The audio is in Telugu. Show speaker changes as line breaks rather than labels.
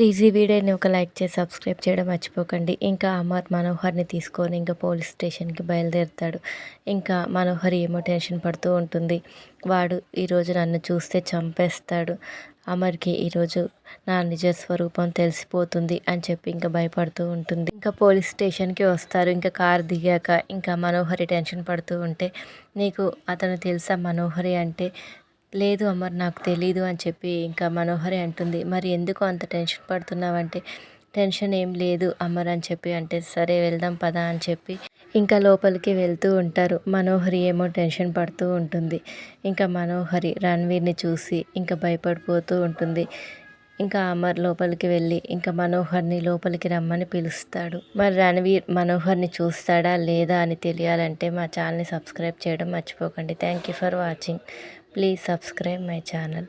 ప్లీజ్ ఈ వీడియోని ఒక లైక్ చేసి సబ్స్క్రైబ్ చేయడం మర్చిపోకండి. ఇంకా అమర్ మనోహర్ని తీసుకొని ఇంకా పోలీస్ స్టేషన్కి బయలుదేరుతాడు. ఇంకా మనోహర్ ఏమో టెన్షన్ పడుతూ ఉంటుంది. వాడు ఈరోజు నన్ను చూస్తే చంపేస్తాడు. అమర్కి ఈరోజు నా నిజ స్వరూపం తెలిసిపోతుంది అని చెప్పి ఇంకా భయపడుతూ ఉంటుంది. ఇంకా పోలీస్ స్టేషన్కి వస్తారు. ఇంకా కార్ దిగాక ఇంకా మనోహరి టెన్షన్ పడుతూ ఉంటే నీకు అతను తెలుసా మనోహరి అంటే? లేదు అమర్ నాకు తెలీదు అని చెప్పి ఇంకా మనోహరి అంటుంది. మరి ఎందుకు అంత టెన్షన్ పడుతున్నావంటే? టెన్షన్ ఏం లేదు అమర్ అని చెప్పి అంటే సరే వెళ్దాం పదా అని చెప్పి ఇంకా లోపలికి వెళ్తూ ఉంటారు. మనోహరి ఏమో టెన్షన్ పడుతూ ఉంటుంది. ఇంకా మనోహరి రణ్వీర్ని చూసి ఇంకా భయపడిపోతూ ఉంటుంది. ఇంకా అమర్ లోపలికి వెళ్ళి ఇంకా మనోహర్ని లోపలికి రమ్మని పిలుస్తాడు. మరి రణవీర్ మనోహర్ని చూస్తాడా లేదా అని తెలియాలంటే మా ఛానల్ని సబ్స్క్రైబ్ చేయడం మర్చిపోకండి. Thank you for watching. Please subscribe my channel.